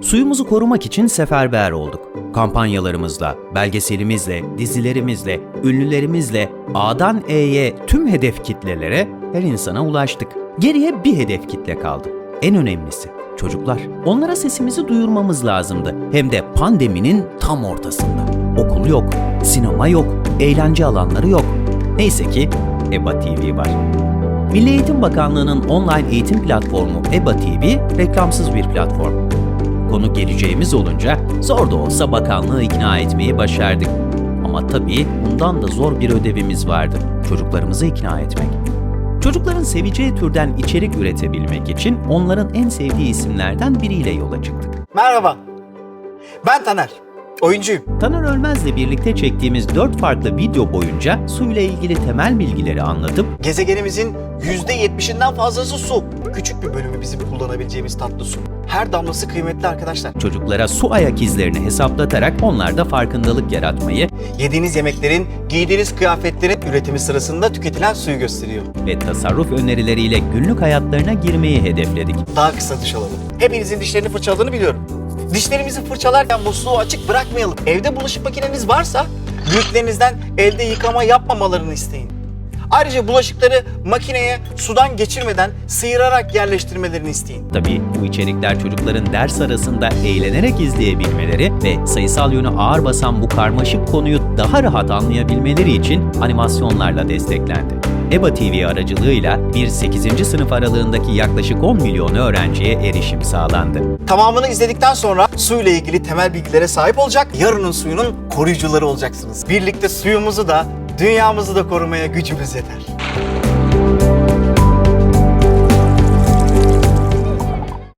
Suyumuzu korumak için seferber olduk. Kampanyalarımızla, belgeselimizle, dizilerimizle, ünlülerimizle A'dan E'ye tüm hedef kitlelere her insana ulaştık. Geriye bir hedef kitle kaldı. En önemlisi çocuklar. Onlara sesimizi duyurmamız lazımdı. Hem de pandeminin tam ortasında. Okul yok, sinema yok, eğlence alanları yok. Neyse ki EBA TV var. Milli Eğitim Bakanlığı'nın online eğitim platformu EBA TV reklamsız bir platform. Konu geleceğimiz olunca zor da olsa bakanlığı ikna etmeyi başardık. Ama tabii bundan da zor bir ödevimiz vardı. Çocuklarımızı ikna etmek. Çocukların seveceği türden içerik üretebilmek için onların en sevdiği isimlerden biriyle yola çıktık. Merhaba. Ben Taner. Oyuncuyum. Taner Ölmez'le birlikte çektiğimiz 4 farklı video boyunca suyla ilgili temel bilgileri anlatıp Gezegenimizin %70'inden fazlası su. Küçük bir bölümü bizim kullanabileceğimiz tatlı su. Her damlası kıymetli arkadaşlar. çocuklara su ayak izlerini hesaplatarak onlarda farkındalık yaratmayı Yediğiniz yemeklerin, giydiğiniz kıyafetlerin üretimi sırasında tüketilen suyu gösteriyor. ve tasarruf önerileriyle günlük hayatlarına girmeyi hedefledik. Daha kısa duş alalım. Hepinizin dişlerini fırçaladığını biliyorum. Dişlerimizi fırçalarken musluğu açık bırakmayalım. Evde bulaşık makineniz varsa büyüklerinizden elde yıkama yapmamalarını isteyin. Ayrıca bulaşıkları makineye sudan geçirmeden sıyırarak yerleştirmelerini isteyin. Tabii bu içerikler çocukların ders arasında eğlenerek izleyebilmeleri ve sayısal yönü ağır basan bu karmaşık konuyu daha rahat anlayabilmeleri için animasyonlarla desteklendi. EBA TV aracılığıyla bir 8. sınıf aralığındaki yaklaşık 10 milyon öğrenciye erişim sağlandı. Tamamını izledikten sonra suyla ilgili temel bilgilere sahip olacak, yarının suyunun koruyucuları olacaksınız. Birlikte suyumuzu da, dünyamızı da korumaya gücümüz yeter.